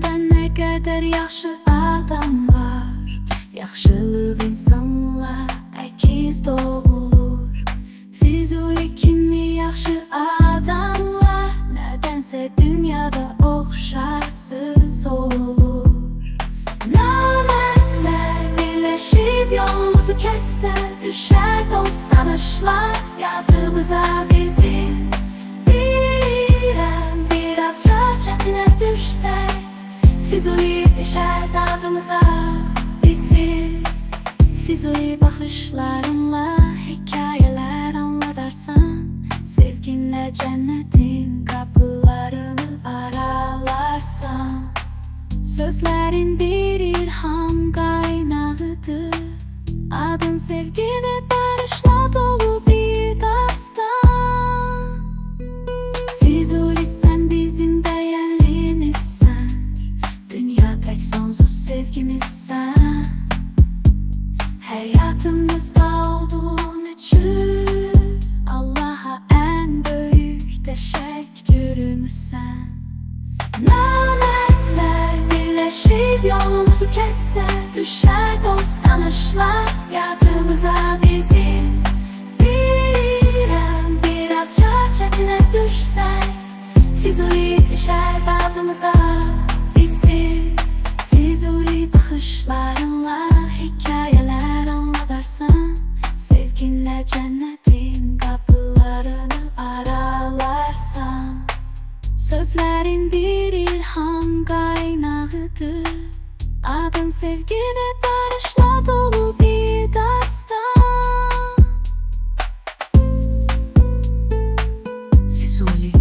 Dünyada ne qədər yaxşı adam var. Yaxşılıq insanla əkiz doğulur. Füzuli kimi yaxşı adamlar Nədənsə dünyada oxşarsız olur. Namərdlər birləşib yolumuzu kəssə Düşər dost tanışlar yadımıza bizim Bilirəm birazca çətinə düşsək Füzuli düşər dadımıza bizi Füzuli baxışlarınla hekayələr anladarsan Sevginlə cənnətin qapılarını aralarsan. Sözlerin bir ilham kaynağıdır. Adın sevgi ve tek sonsuz sevgimizsen Hayatımızda olduğun için Allah'a en büyük teşekkürümüz sen. Nametler birleşip yolumuzu kesse Düşer dost tanışlar yadımıza bizim Bilirəm birazca çetine düşsək Füzuli düşer dadımıza Eğer cennetin kapılarını aralarsan Sözlerin bir ilham kaynağıdır. Adın sevgine barışla dolu bir dastan. Fizuli